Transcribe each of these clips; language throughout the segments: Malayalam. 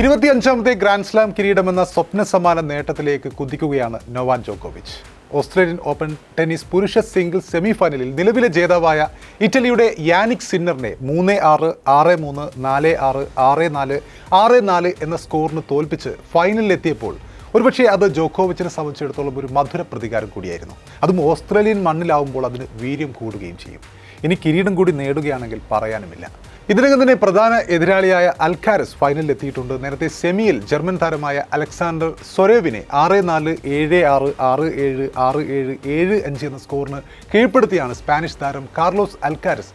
ഇരുപത്തിയഞ്ചാമത്തെ ഗ്രാൻഡ് സ്ലാം കിരീടമെന്ന സ്വപ്ന സമാന നേട്ടത്തിലേക്ക് കുതിക്കുകയാണ് നൊവാൻ ജോക്കോവിച്ച്. ഓസ്ട്രേലിയൻ ഓപ്പൺ ടെന്നീസ് പുരുഷ സിംഗിൾ സെമി ഫൈനലിൽ നിലവിലെ ജേതാവായ ഇറ്റലിയുടെ യാനിക് സിന്നറിനെ മൂന്ന് ആറ് ആറ് മൂന്ന് നാല് ആറ് ആറ് നാല് ആറ് നാല് എന്ന സ്കോറിന് തോൽപ്പിച്ച് ഫൈനലിലെത്തിയപ്പോൾ ഒരുപക്ഷെ അത് ജോക്കോവിച്ചിനെ സംബന്ധിച്ചിടത്തോളം ഒരു മധുര പ്രതികാരം കൂടിയായിരുന്നു. അതും ഓസ്ട്രേലിയൻ മണ്ണിലാവുമ്പോൾ അതിന് വീര്യം കൂടുകയും ചെയ്യും. ഇനി കിരീടം കൂടി നേടുകയാണെങ്കിൽ പറയാനുമില്ല. ഇതിനകം തന്നെ പ്രധാന എതിരാളിയായ അൽക്കാരസ് ഫൈനലിൽ എത്തിയിട്ടുണ്ട്. നേരത്തെ സെമിയിൽ ജർമ്മൻ താരമായ അലക്സാണ്ടർ സൊരേവിനെ ആറ് നാല് ഏഴ് ആറ് ആറ് ഏഴ് ആറ് ഏഴ് ഏഴ് അഞ്ച് എന്ന സ്കോറിന് കീഴ്പ്പെടുത്തിയാണ് സ്പാനിഷ് താരം കാർലോസ് അൽക്കാരസ്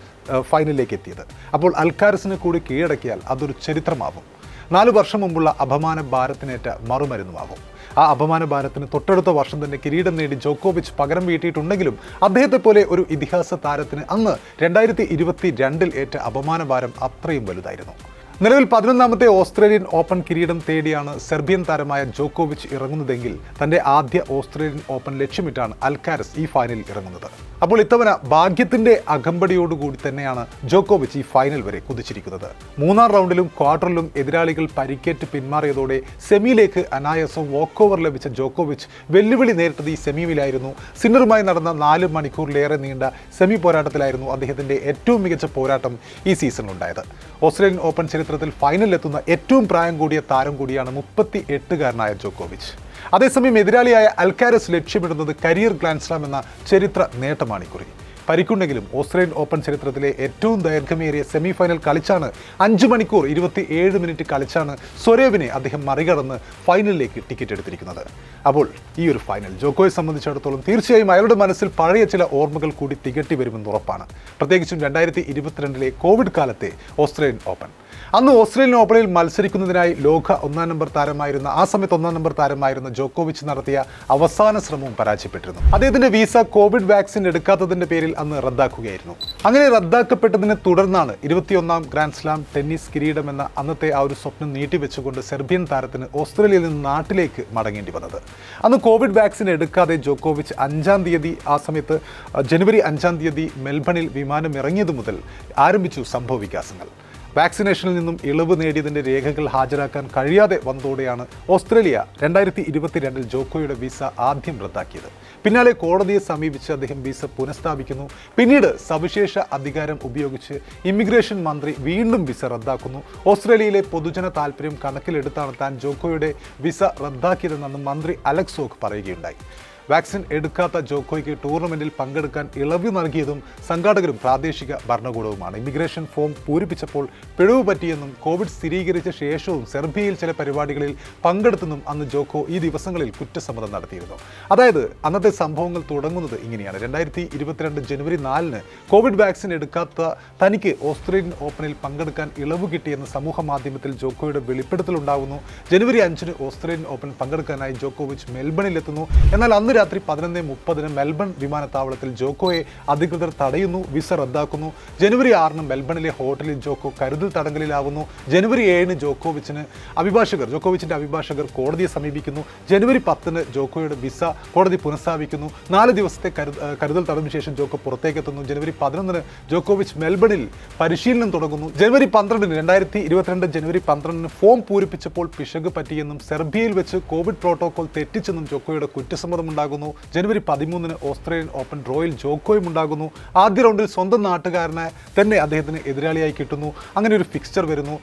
ഫൈനലിലേക്ക് എത്തിയത്. അപ്പോൾ അൽക്കാരസിനെ കൂടി കീഴടക്കിയാൽ അതൊരു ചരിത്രമാവും. നാല് വർഷം മുമ്പുള്ള അപമാന ഭാരത്തിനേറ്റ മറുമരുന്നുമാകും. ആ അപമാന ഭാരത്തിന് തൊട്ടടുത്ത വർഷം തന്നെ കിരീടം നേടി ജോക്കോവിച്ച് പകരം വീട്ടിയിട്ടുണ്ടെങ്കിലും അദ്ദേഹത്തെ പോലെ ഒരു ഇതിഹാസ താരത്തിന് അന്ന് രണ്ടായിരത്തി ഇരുപത്തി രണ്ടിൽ ഏറ്റ അപമാന ഭാരം അത്രയും വലുതായിരുന്നു. നിലവിൽ പതിനൊന്നാമത്തെ ഓസ്ട്രേലിയൻ ഓപ്പൺ കിരീടം തേടിയാണ് സെർബിയൻ താരമായ ജോക്കോവിച്ച് ഇറങ്ങുന്നതെങ്കിൽ തന്റെ ആദ്യ ഓസ്ട്രേലിയൻ ഓപ്പൺ ലക്ഷ്യമിട്ടാണ് അൽക്കാരസ് ഈ ഫൈനലിൽ ഇറങ്ങുന്നത്. അപ്പോൾ ഇത്തവണ ഭാഗ്യത്തിന്റെ അകമ്പടിയോടുകൂടി തന്നെയാണ് ജോക്കോവിച്ച് ഈ ഫൈനൽ വരെ കുതിച്ചിരിക്കുന്നത്. മൂന്നാം റൗണ്ടിലും ക്വാർട്ടറിലും എതിരാളികൾ പരിക്കേറ്റ് പിന്മാറിയതോടെ സെമിയിലേക്ക് അനായാസം വോക്കോവർ ലഭിച്ച ജോക്കോവിച്ച് വെല്ലുവിളി നേരിട്ടത് ഈ സെമിയിലായിരുന്നു. സിന്നറുമായി നടന്ന നാല് മണിക്കൂറിലേറെ നീണ്ട സെമി പോരാട്ടത്തിലായിരുന്നു അദ്ദേഹത്തിന്റെ ഏറ്റവും മികച്ച പോരാട്ടം ഈ സീസണിലുണ്ടായത്. ഓസ്ട്രേലിയൻ ഓപ്പൺ ചരിത്രത്തിൽ ഫൈനലിലെത്തുന്ന ഏറ്റവും പ്രായം കൂടിയ താരം കൂടിയാണ് മുപ്പത്തി എട്ടുകാരനായ ജോക്കോവിച്ച്. അതേസമയം എതിരാളിയായ അൽക്കാരസ് ലക്ഷ്യമിടുന്നത് കരിയർ ഗ്രാൻഡ്സ്ലാം എന്ന ചരിത്ര നേട്ടമാണ് ഇക്കുറി പരിക്കുണ്ടെങ്കിലും ഓസ്ട്രേലിയൻ ഓപ്പൺ ചരിത്രത്തിലെ ഏറ്റവും ദൈർഘ്യമേറിയ സെമി ഫൈനൽ കളിച്ചാണ് അഞ്ച് മണിക്കൂർ ഇരുപത്തി ഏഴ് മിനിറ്റ് കളിച്ചാണ് സൊരേവിനെ അദ്ദേഹം മറികടന്ന് ഫൈനലിലേക്ക് ടിക്കറ്റ് എടുത്തിരിക്കുന്നത്. അപ്പോൾ ഈ ഒരു ഫൈനൽ ജോക്കോയെ സംബന്ധിച്ചിടത്തോളം തീർച്ചയായും അയാളുടെ മനസ്സിൽ പഴയ ചില ഓർമ്മകൾ കൂടി തികട്ടി വരുമെന്ന് ഉറപ്പാണ്. പ്രത്യേകിച്ചും രണ്ടായിരത്തി ഇരുപത്തിരണ്ടിലെ കോവിഡ് കാലത്തെ ഓസ്ട്രേലിയൻ ഓപ്പൺ. അന്ന് ഓസ്ട്രേലിയൻ ഓപ്പണിൽ മത്സരിക്കുന്നതിനായി ലോക ഒന്നാം നമ്പർ താരമായിരുന്ന ആ സമയത്ത് ഒന്നാം നമ്പർ താരമായിരുന്ന ജോക്കോവിച്ച് നടത്തിയ അവസാന ശ്രമവും പരാജയപ്പെട്ടിരുന്നു. അദ്ദേഹത്തിന്റെ വിസ കോവിഡ് വാക്സിൻ എടുക്കാത്തതിന്റെ പേരിൽ അന്ന് റദ്ദാക്കുകയായിരുന്നു. അങ്ങനെ റദ്ദാക്കപ്പെട്ടതിനെ തുടർന്നാണ് ഇരുപത്തിയൊന്നാം ഗ്രാൻഡ് സ്ലാം ടെന്നീസ് കിരീടം എന്ന അന്നത്തെ ആ ഒരു സ്വപ്നം നീട്ടിവെച്ചുകൊണ്ട് സെർബിയൻ താരത്തിന് ഓസ്ട്രേലിയയിൽ നിന്ന് നാട്ടിലേക്ക് മടങ്ങേണ്ടി വന്നത്. അന്ന് കോവിഡ് വാക്സിൻ എടുക്കാതെ ജോക്കോവിച്ച് അഞ്ചാം തീയതി ആ സമയത്ത് ജനുവരി അഞ്ചാം തീയതി മെൽബണിൽ വിമാനം ഇറങ്ങിയതു മുതൽ ആരംഭിച്ചു സംഭവ വികാസങ്ങൾ. വാക്സിനേഷനിൽ നിന്നും ഇളവ് നേടിയതിന്റെ രേഖകൾ ഹാജരാക്കാൻ കഴിയാതെ വന്നതോടെയാണ് ഓസ്ട്രേലിയ രണ്ടായിരത്തി ഇരുപത്തിരണ്ടിൽ ജോക്കോയുടെ വിസ ആദ്യം റദ്ദാക്കിയത്. പിന്നാലെ കോടതിയെ സമീപിച്ച് അദ്ദേഹം വിസ പുനഃസ്ഥാപിക്കുന്നു. പിന്നീട് സവിശേഷ അധികാരം ഉപയോഗിച്ച് ഇമിഗ്രേഷൻ മന്ത്രി വീണ്ടും വിസ റദ്ദാക്കുന്നു. ഓസ്ട്രേലിയയിലെ പൊതുജന താല്പര്യം കണക്കിലെടുത്താണ് താൻ ജോക്കോയുടെ വിസ റദ്ദാക്കിയതെന്നും മന്ത്രി അലക്സോക്ക് പറയുകയുണ്ടായി. വാക്സിൻ എടുക്കാത്ത ജോക്കോയ്ക്ക് ടൂർണമെന്റിൽ പങ്കെടുക്കാൻ ഇളവ് നൽകിയതും സംഘാടകരും പ്രാദേശിക ഭരണകൂടവുമാണ്. ഇമിഗ്രേഷൻ ഫോം പൂരിപ്പിച്ചപ്പോൾ പിഴവ് പറ്റിയെന്നും കോവിഡ് സ്ഥിരീകരിച്ച ശേഷവും സെർബിയയിൽ ചില പരിപാടികളിൽ പങ്കെടുത്തെന്നും അന്ന് ജോക്കോ ഈ ദിവസങ്ങളിൽ കുറ്റസമ്മതം നടത്തിയിരുന്നു. അതായത് അന്നത്തെ സംഭവങ്ങൾ തുടങ്ങുന്നത് ഇങ്ങനെയാണ്. രണ്ടായിരത്തി ഇരുപത്തിരണ്ട് ജനുവരി നാലിന് കോവിഡ് വാക്സിൻ എടുക്കാത്ത തനിക്ക് ഓസ്ട്രേലിയൻ ഓപ്പണിൽ പങ്കെടുക്കാൻ ഇളവ് കിട്ടിയെന്ന് സമൂഹ മാധ്യമത്തിൽ ജോക്കോയുടെ വെളിപ്പെടുത്തലുണ്ടാകുന്നു ജനുവരി അഞ്ചിന് ഓസ്ട്രേലിയൻ ഓപ്പൺ പങ്കെടുക്കാനായി ജോക്കോവിച്ച് മെൽബണിൽ എത്തുന്നു എന്നാൽ അന്ന് രാത്രി പതിനൊന്ന് മുപ്പതിന് മെൽബൺ വിമാനത്താവളത്തിൽ ജോക്കോയെ അധികൃതർ തടയുന്നു വിസ റദ്ദാക്കുന്നു. ജനുവരി ആറിന് മെൽബണിലെ ഹോട്ടലിൽ ജോക്കോ കരുതൽ തടങ്കലിലാവുന്നു. ജനുവരി ഏഴിന് ജോക്കോവിച്ചിന് അഭിഭാഷകർ ജോക്കോവിച്ചിന്റെ അഭിഭാഷകർ കോടതിയെ സമീപിക്കുന്നു. ജനുവരി പത്തിന് ജോക്കോയുടെ വിസ കോടതി പുനഃസ്ഥാപിക്കുന്നു. നാല് ദിവസത്തെ കരുതൽ തടവിന് ശേഷം ജോക്കോ പുറത്തേക്കെത്തുന്നു. ജനുവരി പതിനൊന്നിന് ജോക്കോവിച്ച് മെൽബണിൽ പരിശീലനം തുടങ്ങുന്നു. ജനുവരി പന്ത്രണ്ടിന് രണ്ടായിരത്തി ഇരുപത്തിരണ്ട് ജനുവരി പന്ത്രണ്ടിന് ഫോം പൂരിപ്പിച്ചപ്പോൾ പിശക് പറ്റിയെന്നും സെർബിയയിൽ വെച്ച് കോവിഡ് പ്രോട്ടോകോൾ തെറ്റിച്ചെന്നും ജോക്കോയുടെ കുറ്റസമ്മതം ഉണ്ടാകുന്നു. ജനുവരി പതിമൂന്നിന് ഓസ്ട്രേലിയൻ ഓപ്പൺ ഡ്രോയിൽ ജോക്കോയും ഉണ്ടാകുന്നു. ആദ്യ റൗണ്ടിൽ സ്വന്തം നാട്ടുകാരനെ തന്നെ അദ്ദേഹത്തിന് എതിരാളിയായി കിട്ടുന്നു. അങ്ങനെ ഒരു ഫിക്സ്ചർ വരുന്നു.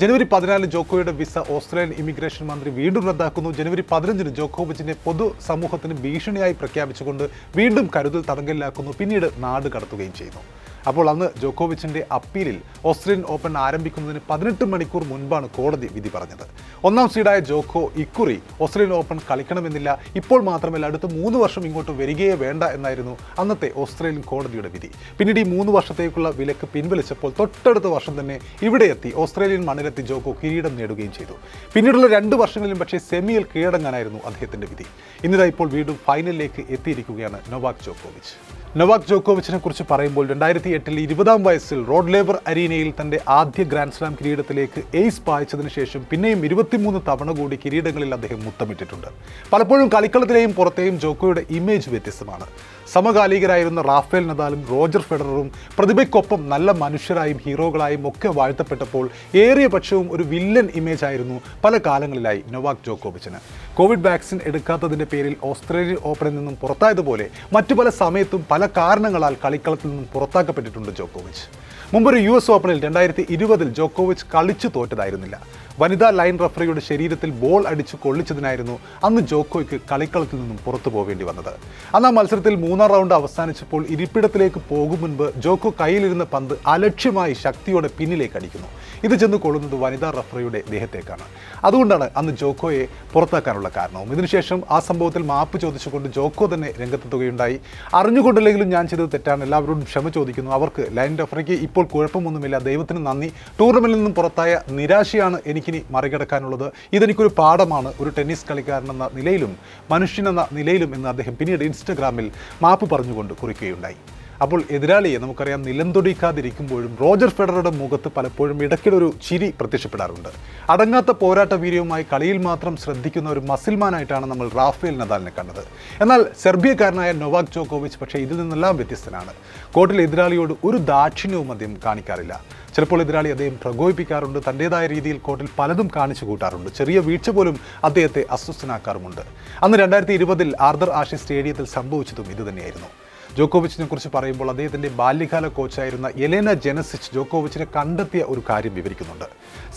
ജനുവരി പതിനാലിന് ജോക്കോയുടെ വിസ ഓസ്ട്രേലിയൻ ഇമിഗ്രേഷൻ മന്ത്രി വീണ്ടും റദ്ദാക്കുന്നു. ജനുവരി പതിനഞ്ചിന് ജോക്കോവിച്ചിനെ പൊതു സമൂഹത്തിന് ഭീഷണിയായി പ്രഖ്യാപിച്ചുകൊണ്ട് വീണ്ടും കരുതൽ തടങ്കലിലാക്കുന്നു. പിന്നീട് നാട് കടത്തുകയും ചെയ്യുന്നു. അപ്പോൾ അന്ന് ജോക്കോവിച്ചിന്റെ അപ്പീലിൽ ഓസ്ട്രേലിയൻ ഓപ്പൺ ആരംഭിക്കുന്നതിന് പതിനെട്ട് മണിക്കൂർ മുൻപാണ് കോടതി വിധി പറഞ്ഞത്. ഒന്നാം സീഡായ ജോക്കോ ഇക്കുറി ഓസ്ട്രേലിയൻ ഓപ്പൺ കളിക്കണമെന്നില്ല. ഇപ്പോൾ മാത്രമല്ല അടുത്ത മൂന്ന് വർഷം ഇങ്ങോട്ട് വരികയേ വേണ്ട എന്നായിരുന്നു അന്നത്തെ ഓസ്ട്രേലിയൻ കോടതിയുടെ വിധി. പിന്നീട് ഈ മൂന്ന് വർഷത്തേക്കുള്ള വിലക്ക് പിൻവലിച്ചപ്പോൾ തൊട്ടടുത്ത വർഷം തന്നെ ഇവിടെ എത്തി ഓസ്ട്രേലിയൻ മണ്ണിലെത്തി ജോക്കോ കിരീടം നേടുകയും ചെയ്തു. പിന്നീടുള്ള രണ്ട് വർഷങ്ങളിലും പക്ഷേ സെമിയിൽ കീഴടങ്ങാനായിരുന്നു അദ്ദേഹത്തിന്റെ വിധി. ഇന്നിതാ ഇപ്പോൾ വീണ്ടും ഫൈനലിലേക്ക് എത്തിയിരിക്കുകയാണ് നൊവാക് ജോക്കോവിച്ച്. നൊവാക് ജോക്കോവിച്ചിനെ കുറിച്ച് പറയുമ്പോൾ രണ്ടായിരത്തി എട്ടിൽ ഇരുപതാം വയസ്സിൽ റോഡ് ലേബർ അരീനയിൽ തന്റെ ആദ്യ ഗ്രാൻഡ് സ്ലാം കിരീടത്തിലേക്ക് എയ്സ് പായിച്ചതിന് ശേഷം പിന്നെയും ഇരുപത്തിമൂന്ന് തവണ കൂടി കിരീടങ്ങളിൽ അദ്ദേഹം മുത്തമിട്ടിട്ടുണ്ട്. പലപ്പോഴും കളിക്കളത്തിലെയും പുറത്തെയും ജോക്കോയുടെ ഇമേജ് വ്യത്യസ്തമാണ്. സമകാലികരായിരുന്ന റാഫേൽ നദാലും റോജർ ഫെഡററും പ്രതിഭയ്ക്കൊപ്പം നല്ല മനുഷ്യരായും ഹീറോകളായും ഒക്കെ വാഴ്ത്തപ്പെട്ടപ്പോൾ ഏറിയ പക്ഷവും ഒരു വില്ലൻ ഇമേജ് ആയിരുന്നു പല കാലങ്ങളിലായി നൊവാക് ജോക്കോവിച്ചിന്. കോവിഡ് വാക്സിൻ എടുക്കാത്തതിന്റെ പേരിൽ ഓസ്ട്രേലിയൻ ഓപ്പണിൽ നിന്നും പുറത്തായതുപോലെ മറ്റു പല സമയത്തും പല കാരണങ്ങളാൽ കളിക്കളത്തിൽ നിന്നും പുറത്താക്കപ്പെട്ടിട്ടുണ്ട് ജോക്കോവിച്ച്. മുമ്പൊരു യു എസ് ഓപ്പണിൽ രണ്ടായിരത്തി ഇരുപതിൽ ജോക്കോവിച്ച് കളിച്ചു തോറ്റതായിരുന്നില്ല. വനിതാ ലൈൻ റഫറിയുടെ ശരീരത്തിൽ ബോൾ അടിച്ച് കൊള്ളിച്ചതിനായിരുന്നു അന്ന് ജോക്കോയ്ക്ക് കളിക്കളത്തിൽ നിന്നും പുറത്തു പോകേണ്ടി വന്നത്. അന്ന് ആ മത്സരത്തിൽ മൂന്നാം റൗണ്ട് അവസാനിച്ചപ്പോൾ ഇരിപ്പിടത്തിലേക്ക് പോകും മുൻപ് ജോക്കോ കയ്യിലിരുന്ന പന്ത് അലക്ഷ്യമായി ശക്തിയോടെ പിന്നിലേക്ക് അടിക്കുന്നു. ഇത് ചെന്ന് കൊള്ളുന്നത് വനിതാ റഫറിയുടെ ദേഹത്തേക്കാണ്. അതുകൊണ്ടാണ് അന്ന് ജോക്കോയെ പുറത്താക്കാനുള്ള കാരണവും. ഇതിനുശേഷം ആ സംഭവത്തിൽ മാപ്പ് ചോദിച്ചുകൊണ്ട് ജോക്കോ തന്നെ രംഗത്തെത്തുകയുണ്ടായി. അറിഞ്ഞുകൊണ്ടില്ലെങ്കിലും ഞാൻ ചെയ്തത് തെറ്റാണ്. എല്ലാവരോടും ക്ഷമ ചോദിക്കുന്നു. അവർക്ക് ലൈൻ റഫറിക്ക് ഇപ്പോൾ കുഴപ്പമൊന്നുമില്ല. ദൈവത്തിന് നന്ദി. ടൂർണമെന്റിൽ നിന്നും പുറത്തായ നിരാശയാണ് എനിക്കിനി മറികടക്കാനുള്ളത്. ഇതെനിക്കൊരു പാഠമാണ്. ഒരു ടെന്നീസ് കളിക്കാരനെന്ന നിലയിലും മനുഷ്യനെന്ന നിലയിലും എന്ന് അദ്ദേഹം പിന്നീട് ഇൻസ്റ്റഗ്രാമിൽ മാപ്പ് പറഞ്ഞുകൊണ്ട് കുറിക്കുകയുണ്ടായി. അപ്പോൾ എതിരാളിയെ നമുക്കറിയാം നിലംതൊടിക്കാതിരിക്കുമ്പോഴും റോജർ ഫെഡറുടെ മുഖത്ത് പലപ്പോഴും ഇടയ്ക്കിടെ ഒരു ചിരി പ്രത്യക്ഷപ്പെടാറുണ്ട്. അടങ്ങാത്ത പോരാട്ട വീര്യവുമായി കളിയിൽ മാത്രം ശ്രദ്ധിക്കുന്ന ഒരു മസിൽമാനായിട്ടാണ് നമ്മൾ റാഫേൽ നദാലിനെ കണ്ടത്. എന്നാൽ സെർബിയക്കാരനായ നൊവാക് ജോക്കോവിച്ച് പക്ഷേ ഇതിൽ നിന്നെല്ലാം വ്യത്യസ്തനാണ്. കോർട്ടിലെ എതിരാളിയോട് ഒരു ദാക്ഷിണ്യവും അദ്ദേഹം കാണിക്കാറില്ല. ചിലപ്പോൾ എതിരാളി അദ്ദേഹം പ്രകോപിപ്പിക്കാറുണ്ട്. തന്റെതായ രീതിയിൽ കോർട്ടിൽ പലതും കാണിച്ചു കൂട്ടാറുണ്ട്. ചെറിയ വീഴ്ച പോലും അദ്ദേഹത്തെ അസ്വസ്ഥനാക്കാറുമുണ്ട്. അന്ന് രണ്ടായിരത്തി ഇരുപതിൽ ആർദർ ആഷി സ്റ്റേഡിയത്തിൽ സംഭവിച്ചതും ഇതുതന്നെയായിരുന്നു. ജോക്കോവിച്ചിനെ കുറിച്ച് പറയുമ്പോൾ അദ്ദേഹത്തിന്റെ ബാല്യകാല കോച്ചായിരുന്ന എലേന ജെനസിച്ച് ജോക്കോവിച്ചിനെ കണ്ടെത്തിയ ഒരു കാര്യം വിവരിക്കുന്നുണ്ട്.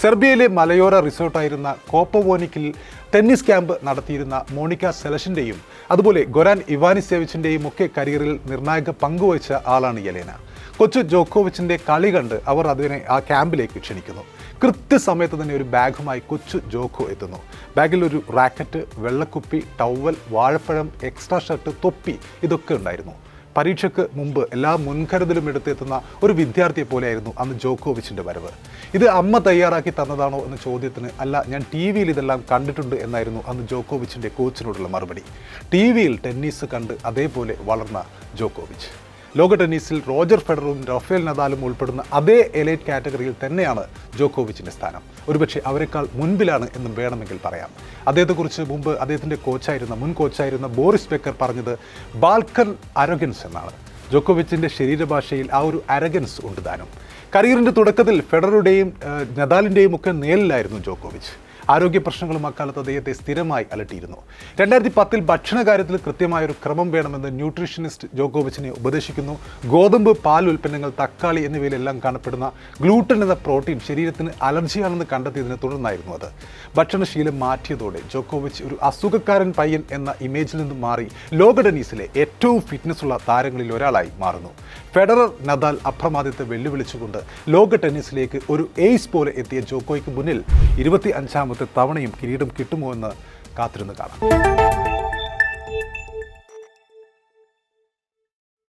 സെർബിയയിലെ മലയോര റിസോർട്ടായിരുന്ന കോപ്പവോനിക്കിൽ ടെന്നീസ് ക്യാമ്പ് നടത്തിയിരുന്ന മോണിക്ക സെലഷിന്റെയും അതുപോലെ ഗൊരാൻ ഇവാനിസേവിച്ചിന്റെയും ഒക്കെ കരിയറിൽ നിർണായക പങ്കുവച്ച ആളാണ് യെലേന കൊച്ചു ജോക്കോവിച്ചിന്റെ കളി കണ്ട് അവർ അതിനെ ആ ക്യാമ്പിലേക്ക് ക്ഷണിക്കുന്നു. കൃത്യസമയത്ത് തന്നെ ഒരു ബാഗുമായി കൊച്ചു ജോക്കോ എത്തുന്നു. ബാഗിൽ ഒരു റാക്കറ്റ് വെള്ളക്കുപ്പി ടവൽ വാഴപ്പഴം എക്സ്ട്രാ ഷർട്ട് തൊപ്പി ഇതൊക്കെ ഉണ്ടായിരുന്നു. പരീക്ഷയ്ക്ക് മുമ്പ് എല്ലാ മുൻകരുതലും എടുത്തെത്തുന്ന ഒരു വിദ്യാർത്ഥിയെ പോലെയായിരുന്നു അന്ന് ജോക്കോവിച്ചിന്റെ വരവ്. ഇത് അമ്മ തയ്യാറാക്കി തന്നതാണോ എന്ന ചോദ്യത്തിന് അല്ല ഞാൻ ടി വിയിൽ ഇതെല്ലാം കണ്ടിട്ടുണ്ട് എന്നായിരുന്നു അന്ന് ജോക്കോവിച്ചിന്റെ കോച്ചിനോടുള്ള മറുപടി. ടി വിയിൽ ടെന്നീസ് കണ്ട് അതേപോലെ വളർന്ന ജോക്കോവിച്ച്. ലോക ടെന്നീസിൽ റോജർ ഫെഡറും റഫേൽ നദാലും ഉൾപ്പെടുന്ന അതേ എലൈറ്റ് കാറ്റഗറിയിൽ തന്നെയാണ് ജോക്കോവിച്ചിന്റെ സ്ഥാനം. ഒരുപക്ഷെ അവരെക്കാൾ മുൻപിലാണ് എന്നും വേണമെങ്കിൽ പറയാം. അദ്ദേഹത്തെക്കുറിച്ച് മുമ്പ് അദ്ദേഹത്തിന്റെ കോച്ചായിരുന്ന മുൻ കോച്ചായിരുന്ന ബോറിസ് ബെക്കർ പറഞ്ഞത് ബാൽക്കൻ അരോഗൻസ് എന്നാണ്. ജോക്കോവിച്ചിന്റെ ശരീരഭാഷയിൽ ആ ഒരു അരഗൻസ് ഉണ്ട് താനും. കരിയറിന്റെ തുടക്കത്തിൽ ഫെഡറുടെയും നദാലിന്റെയും ഒക്കെ നേലിലായിരുന്നു ജോക്കോവിച്ച്. ആരോഗ്യ പ്രശ്നങ്ങളും അക്കാലത്ത് അദ്ദേഹത്തെ സ്ഥിരമായി അലട്ടിയിരുന്നു. രണ്ടായിരത്തി പത്തിൽ ഭക്ഷണകാര്യത്തിൽ കൃത്യമായ ഒരു ക്രമം വേണമെന്ന് ന്യൂട്രീഷനിസ്റ്റ് ജോക്കോവിച്ചിനെ ഉപദേശിക്കുന്നു. ഗോതമ്പ് പാൽ ഉൽപ്പന്നങ്ങൾ തക്കാളി എന്നിവയിലെല്ലാം കാണപ്പെടുന്ന ഗ്ലൂട്ടൻ എന്ന പ്രോട്ടീൻ ശരീരത്തിന് അലർജിയാണെന്ന് കണ്ടെത്തിയതിനെ തുടർന്നായിരുന്നു അത്. ഭക്ഷണശീലം മാറ്റിയതോടെ ജോക്കോവിച്ച് ഒരു അസുഖക്കാരൻ പയ്യൻ എന്ന ഇമേജിൽ നിന്ന് മാറി ലോക ടെന്നീസിലെ ഏറ്റവും ഫിറ്റ്നസ് ഉള്ള താരങ്ങളിൽ ഒരാളായി മാറുന്നു. ഫെഡറർ നദാൽ അപ്രമാദിത്തെ വെല്ലുവിളിച്ചുകൊണ്ട് ലോക ടെന്നീസിലേക്ക് ഒരു എയ്സ് പോലെ എത്തിയ ജോക്കോയ്ക്ക് മുന്നിൽ ഇരുപത്തി അഞ്ചാമത്തെ തവണയും കിരീടം കിട്ടുമോ എന്ന് കാത്തിരുന്ന് കാണാം.